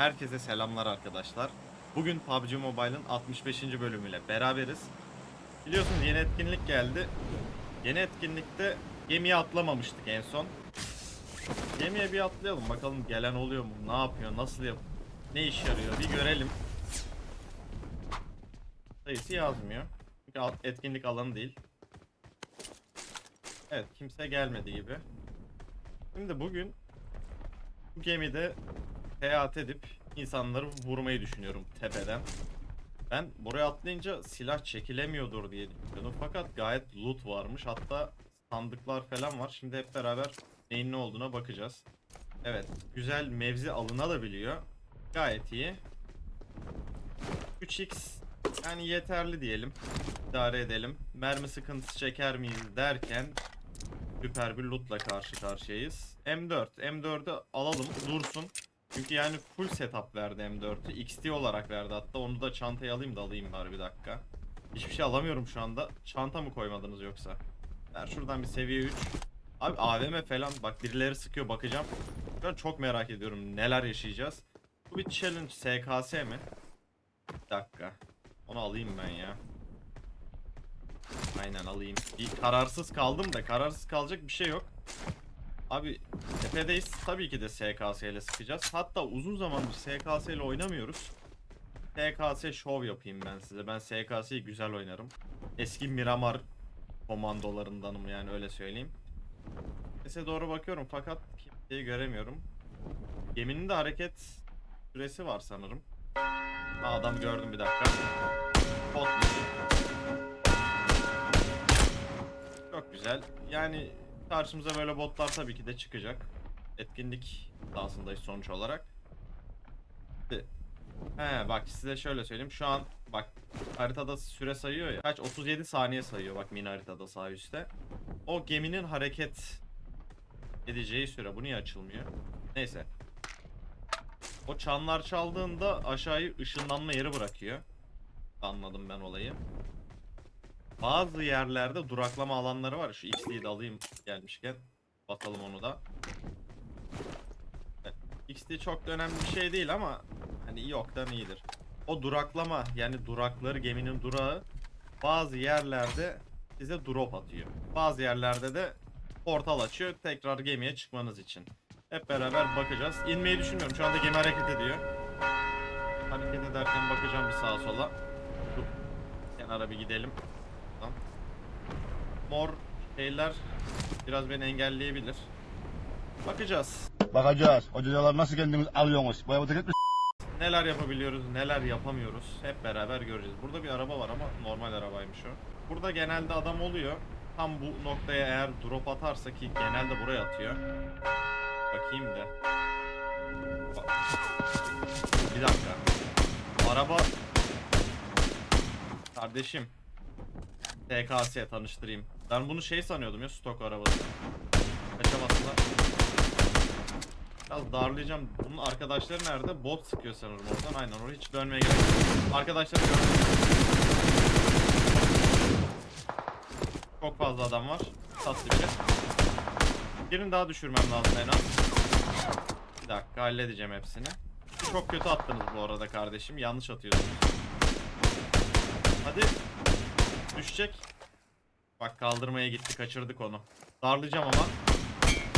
Herkese selamlar arkadaşlar. Bugün PUBG Mobile'ın 65. bölümüyle beraberiz. Biliyorsunuz yeni etkinlik geldi. Yeni etkinlikte gemiye atlamamıştık en son. Gemiye bir atlayalım bakalım gelen oluyor mu? Ne yapıyor? Nasıl yap? Ne iş yarıyor? Bir görelim. Sayısı yazmıyor. Çünkü etkinlik alanı değil. Evet kimse gelmedi gibi. Şimdi bugün bu gemide seyahat edip insanları vurmayı düşünüyorum tepeden. Ben buraya atlayınca silah çekilemiyordur diye düşünüyordum. Fakat gayet loot varmış. Hatta sandıklar falan var. Şimdi hep beraber neyin ne olduğuna bakacağız. Evet. Güzel mevzi alınabiliyor. Gayet iyi. 3x yani yeterli diyelim. İdare edelim. Mermi sıkıntısı çeker miyiz derken süper bir lootla karşı karşıyayız. M4. M4'ü alalım dursun. Çünkü yani full setup verdi M4'ü. XT olarak verdi hatta onu da çantaya alayım da alayım bari bir dakika. Hiçbir şey alamıyorum şu anda. Çanta mı koymadınız yoksa? Ver şuradan bir seviye 3. Abi AVM falan bak birileri sıkıyor bakacağım. Ben çok merak ediyorum neler yaşayacağız. Bu bir challenge SKS mi? Bir dakika. Onu alayım ben ya. Aynen alayım. Bir kararsız kaldım da kararsız kalacak bir şey yok. Abi tepedeyiz. Tabii ki de SKS ile sıkacağız. Hatta uzun zamandır SKS ile oynamıyoruz. SKS show yapayım ben size. Ben SKS'yi güzel oynarım. Eski Miramar komandolarındanım yani öyle söyleyeyim. Sese doğru bakıyorum fakat kimseyi göremiyorum. Geminin de hareket süresi var sanırım. Aa, adam gördüm bir dakika. Çok güzel. Yani karşımıza böyle botlar tabii ki de çıkacak. Etkinlik sahasındayız sonuç olarak. He bak size şöyle söyleyeyim. Şu an bak haritada süre sayıyor ya. Kaç 37 saniye sayıyor bak mini haritada sağ üstte. O geminin hareket edeceği süre. Bu niye açılmıyor? Neyse. O çanlar çaldığında aşağıyı ışınlanma yeri bırakıyor. Anladım ben olayı. Bazı yerlerde duraklama alanları var. Şu XD'yi de alayım gelmişken. Bakalım onu da. Evet, XD çok da önemli bir şey değil ama hani yoktan iyidir. O duraklama yani durakları geminin durağı bazı yerlerde size drop atıyor. Bazı yerlerde de portal açıyor tekrar gemiye çıkmanız için. Hep beraber bakacağız. İnmeyi düşünmüyorum. Şu anda gemi hareket ediyor. Hareket ederken bakacağım bir sağa sola. Şu kenara bir gidelim. Tamam. Mor şeyler biraz beni engelleyebilir. Bakacağız. Bakacağız. Hocalar nasıl kendiniz alıyorsunuz? Bayağı öteki mi? Neler yapabiliyoruz, neler yapamıyoruz hep beraber göreceğiz. Burada bir araba var ama normal arabaymış o. Burada genelde adam oluyor. Tam bu noktaya eğer drop atarsa ki genelde buraya atıyor. Bakayım da. Bak. Bir dakika. Araba Kardeşim. TKS tanıştırayım. Ben bunu şey sanıyordum ya stok arabası. Kaçamasınlar. Biraz darlayacağım. Bunun arkadaşları nerede? Bot sıkıyor sanırım oradan. Aynen oraya hiç dönmeye gerek yok. Arkadaşları. Çok fazla adam var. Tatlı bir şey. Birini daha düşürmem lazım en az. Bir dakika halledeceğim hepsini. Çok kötü attınız bu arada kardeşim. Yanlış atıyorsunuz. Hadi. Düşecek. Bak kaldırmaya gitti. Kaçırdık onu. Darlayacağım ama.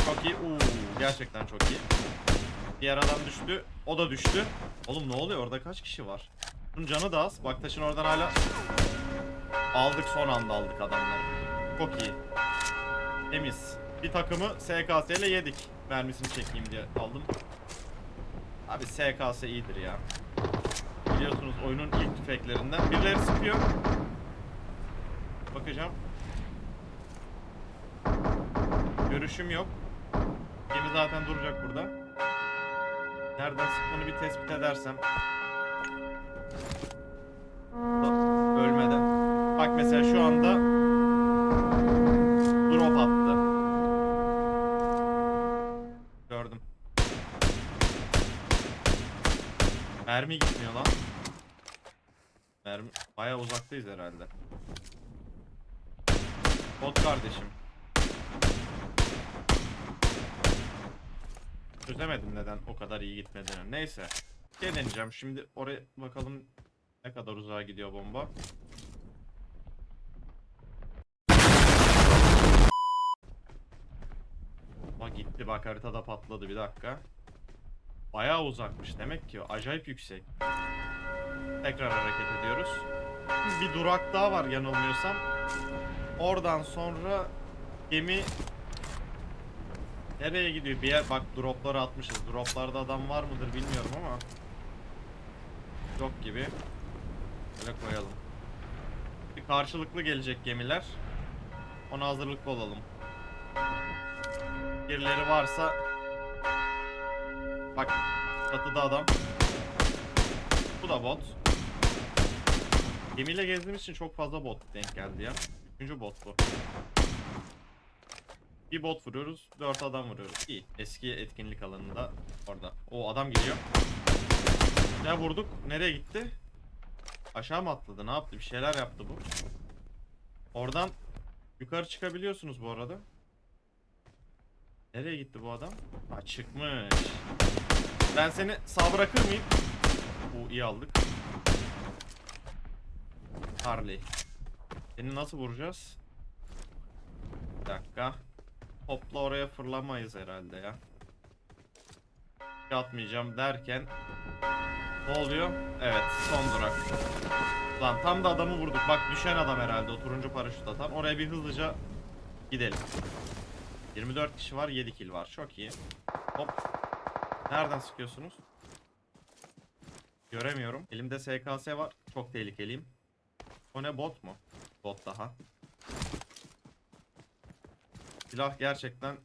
Çok iyi. Uuu gerçekten çok iyi. Diğer adam düştü. O da düştü. Oğlum ne oluyor orada kaç kişi var? Bunun canı da az. Bak taşın oradan hala aldık son anda aldık adamları. Çok iyi. Temiz. Bir takımı SKS ile yedik. Mermisini çekeyim diye aldım. Abi SKS iyidir ya. Biliyorsunuz oyunun ilk tüfeklerinden. Birileri sıkıyor. Bakacağım. Görüşüm yok. Gemi zaten duracak burada. Nereden sıktığını bir tespit edersem. Ölmeden. Bak mesela şu anda drop attı. Gördüm. Mermi gitmiyor lan. Mermi bayağı uzaktayız herhalde. Kardeşim. Çözemedim neden o kadar iyi gitmediğini. Neyse. Şey deneyeceğim şimdi oraya bakalım ne kadar uzağa gidiyor bomba. Bak gitti bak haritada patladı bir dakika. Bayağı uzakmış demek ki acayip yüksek. Tekrar hareket ediyoruz. Bir durak daha var yanılmıyorsam. Oradan sonra gemi nereye gidiyor? Bir yer bak dropları atmışız. Droplarda adam var mıdır bilmiyorum ama yok gibi. Böyle koyalım. Bir karşılıklı gelecek gemiler. Ona hazırlıklı olalım. Birileri varsa Bak çatıda adam. Bu da bot. Gemiyle gezdiğimiz için çok fazla bot denk geldi ya. Üçüncü bot bu. Bir bot vuruyoruz, dört adam vuruyoruz. İyi. Eski etkinlik alanında orada. O adam geliyor. Ya vurduk. Nereye gitti? Aşağı mı atladı? Ne yaptı? Bir şeyler yaptı bu. Oradan yukarı çıkabiliyorsunuz bu arada. Nereye gitti bu adam? Ha çıkmış. Ben seni sağ bırakır mıyım? Bu iyi aldık. Harley. Seni nasıl vuracağız? Bir dakika. Topla oraya fırlamayız herhalde ya. Atmayacağım derken ne oluyor? Evet son durak. Lan tam da adamı vurduk. Bak düşen adam herhalde o turuncu paraşüt atan. Oraya bir hızlıca gidelim. 24 kişi var 7 kill var. Çok iyi. Hop. Nereden sıkıyorsunuz? Göremiyorum. Elimde SKS var. Çok tehlikeliyim. O ne bot mu? Bot daha. Silah gerçekten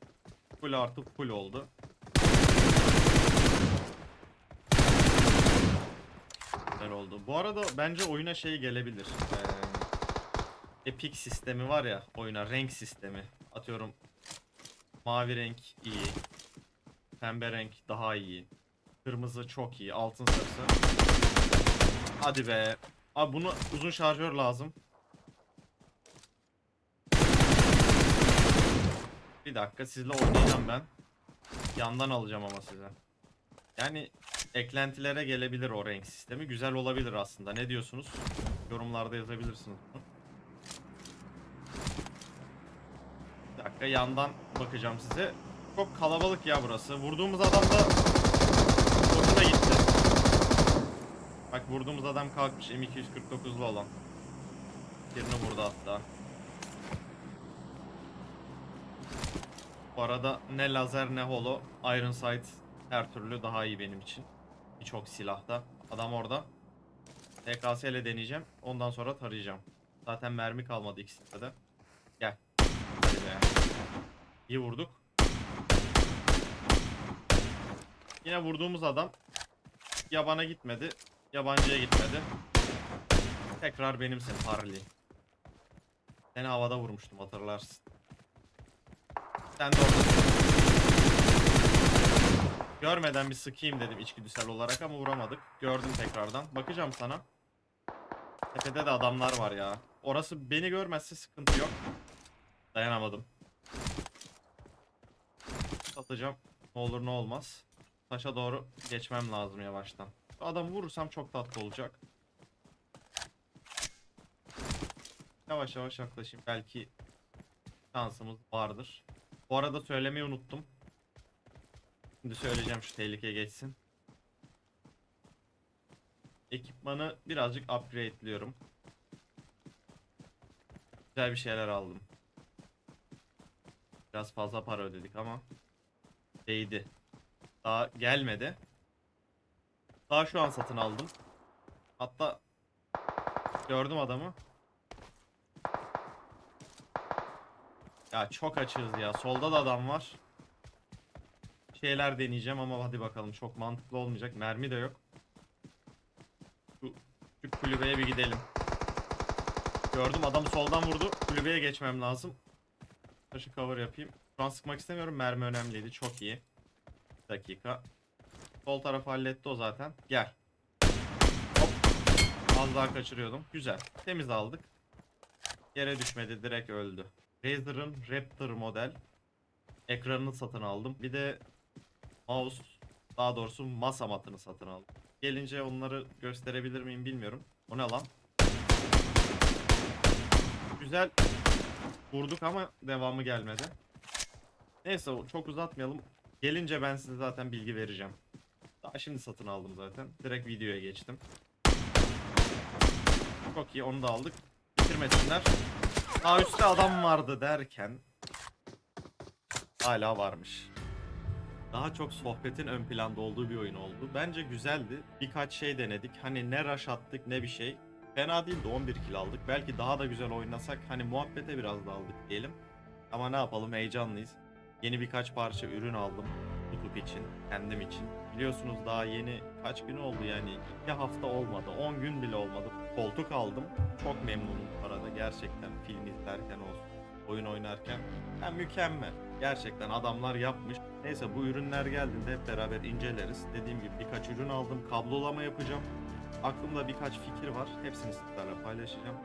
full artı full oldu. Güzel oldu. Bu arada bence oyuna şey gelebilir. Ee, Epic sistemi var ya oyuna renk sistemi. Atıyorum mavi renk iyi. Pembe renk daha iyi. Kırmızı çok iyi. Altın sarısı. Hadi be. Abi bunu uzun şarjör lazım. Bir dakika sizle oynayacağım ben. Yandan alacağım ama size. Yani eklentilere gelebilir o renk sistemi. Güzel olabilir aslında. Ne diyorsunuz? Yorumlarda yazabilirsiniz. Bir dakika yandan bakacağım size. Çok kalabalık ya burası. Vurduğumuz adam da hoşuna gitti. Bak vurduğumuz adam kalkmış M249'lu olan. Birini vurdu hatta. Bu arada ne lazer ne holo Iron Sight her türlü daha iyi benim için. Birçok silahta. Adam orada. TKS ile deneyeceğim. Ondan sonra tarayacağım. Zaten mermi kalmadı ikisinde de. Gel. Hadi be. İyi vurduk. Yine vurduğumuz adam yabana gitmedi. Yabancıya gitmedi. Tekrar benimsin Harley. Seni havada vurmuştum hatırlarsın. Sen de orada. Görmeden bir sıkayım dedim içgüdüsel olarak ama vuramadık. Gördüm tekrardan. Bakacağım sana. Tepede de adamlar var ya. Orası beni görmezse sıkıntı yok. Dayanamadım. Satacağım. Ne olur ne olmaz. Taşa doğru geçmem lazım yavaştan. Şu Adamı vurursam çok tatlı olacak. Yavaş yavaş yaklaşayım. Belki şansımız vardır. Bu arada söylemeyi unuttum. Şimdi söyleyeceğim şu tehlike geçsin. Ekipmanı birazcık upgrade'liyorum. Güzel bir şeyler aldım. Biraz fazla para ödedik ama değdi. Daha gelmedi. Daha şu an satın aldım. Hatta gördüm adamı. Ya çok açığız ya. Solda da adam var. Şeyler deneyeceğim ama hadi bakalım. Çok mantıklı olmayacak. Mermi de yok. Şu, kulübeye bir gidelim. Gördüm adamı soldan vurdu. Kulübeye geçmem lazım. Taşı cover yapayım. Şu an sıkmak istemiyorum. Mermi önemliydi. Çok iyi. Bir dakika. Sol tarafı halletti o zaten. Gel. Hop. Az daha kaçırıyordum. Güzel. Temiz aldık. Yere düşmedi. Direkt öldü. Razer'ın Raptor model ekranını satın aldım. Bir de mouse Daha doğrusu masa matını satın aldım. Gelince onları gösterebilir miyim bilmiyorum. O ne lan? Güzel vurduk ama devamı gelmedi. Neyse çok uzatmayalım. Gelince ben size zaten bilgi vereceğim. Daha şimdi satın aldım zaten. Direkt videoya geçtim. Çok iyi onu da aldık. Bitirmesinler. Daha üstte adam vardı derken hala varmış. Daha çok sohbetin ön planda olduğu bir oyun oldu. Bence güzeldi. Birkaç şey denedik. Hani ne rush attık ne bir şey. Fena değildi 11 kill aldık. Belki daha da güzel oynasak hani muhabbete biraz da aldık diyelim. Ama ne yapalım heyecanlıyız. Yeni birkaç parça ürün aldım. YouTube için, kendim için. Biliyorsunuz daha yeni kaç gün oldu yani 2 hafta olmadı, 10 gün bile olmadı. Koltuk aldım. Çok memnunum gerçekten film izlerken olsun, oyun oynarken. Yani mükemmel. Gerçekten adamlar yapmış. Neyse bu ürünler geldiğinde hep beraber inceleriz. Dediğim gibi birkaç ürün aldım. Kablolama yapacağım. Aklımda birkaç fikir var. Hepsini sizlerle paylaşacağım.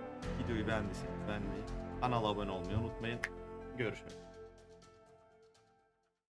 Videoyu beğendiyseniz beğenmeyi, kanala abone olmayı unutmayın. Görüşmek üzere.